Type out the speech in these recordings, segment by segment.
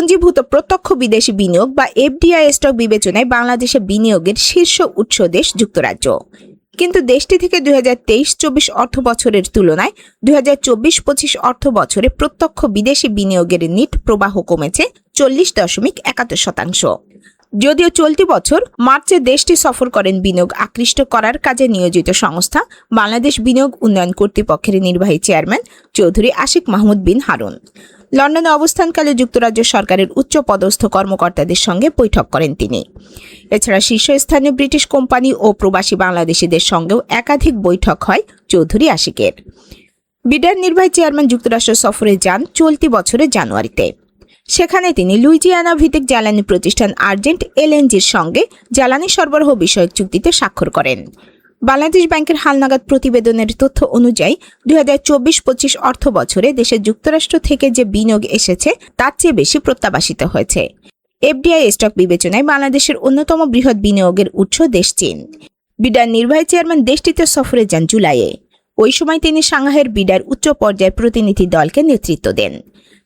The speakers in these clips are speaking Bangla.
পুঞ্জীভূত প্রত্যক্ষ বিদেশি বিনিয়োগ বা এফডিআই স্টক বিবেচনায় বাংলাদেশে বিনিয়োগের শীর্ষ উৎস দেশ যুক্তরাজ্য। কিন্তু দেশটি থেকে দুই হাজার তেইশ চব্বিশ অর্থ বছরের তুলনায় দুই হাজার চব্বিশ পঁচিশ অর্থ বছরে প্রত্যক্ষ বিদেশি বিনিয়োগের নিট প্রবাহ কমেছে চল্লিশ দশমিক একাত্তর শতাংশ। যদিও চলতি বছর মার্চে দেশটি সফর করেন বিনিয়োগ আকৃষ্ট করার কাজে নিয়োজিত সংস্থা বাংলাদেশ বিনিয়োগ উন্নয়ন কর্তৃপক্ষের নির্বাহী চেয়ারম্যান চৌধুরী আশিক মাহমুদ বিন হারুন। লন্ডনে অবস্থানকালে যুক্তরাজ্য সরকারের উচ্চ পদস্থ কর্মকর্তাদের সঙ্গে বৈঠক করেন তিনি। এছাড়া শীর্ষস্থানীয় ব্রিটিশ কোম্পানি ও প্রবাসী বাংলাদেশিদের সঙ্গেও একাধিক বৈঠক হয় চৌধুরী আশিকের। বিডার নির্বাহী চেয়ারম্যান যুক্তরাষ্ট্র সফরে যান চলতি বছরের জানুয়ারিতে। সেখানে তিনি লুইজিয়ানা ভিত্তিক জ্বালানি প্রতিষ্ঠান আর্জেন্ট এলএনজির সঙ্গে জ্বালানি সরবরাহ বিষয়ক চুক্তিতে স্বাক্ষর করেন। বাংলাদেশ ব্যাংকের হালনাগাদ প্রতিবেদনের তথ্য অনুযায়ী দুই হাজার চব্বিশ পঁচিশ অর্থ বছরে দেশের যুক্তরাষ্ট্র থেকে যে বিনিয়োগ এসেছে, তার চেয়ে বেশি প্রত্যাবাসিত হয়েছে। এফডিআই স্টক বিবেচনায় বাংলাদেশের অন্যতম বৃহৎ বিনিয়োগের উৎস দেশ চীন। বিডার নির্বাহী চেয়ারম্যান দেশটিতে সফরে যান জুলাইয়ে। ওই সময় তিনি সাংহাইয়ের বিডার উচ্চ পর্যায়ের প্রতিনিধি দলকে নেতৃত্ব দেন।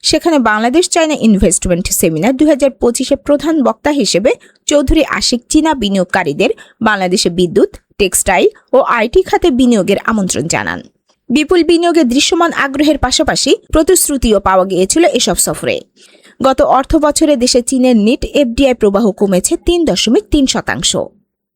সেখানে বাংলাদেশ চায়না ইনভেস্টমেন্ট সেমিনার দুই হাজার পঁচিশে প্রধান বক্তা হিসেবে চৌধুরী আশিক চীনা বিনিয়োগকারীদের বাংলাদেশে বিদ্যুৎ টেক্সটাইল ও আইটি খাতে বিনিয়োগের আমন্ত্রণ জানান। বিপুল বিনিয়োগে দৃশ্যমান আগ্রহের পাশাপাশি প্রতিশ্রুতিও পাওয়া গিয়েছিল এসব সফরে। গত অর্থ বছরে দেশে চীনের নিট এফডিআই প্রবাহ কমেছে তিন দশমিক তিন শতাংশ।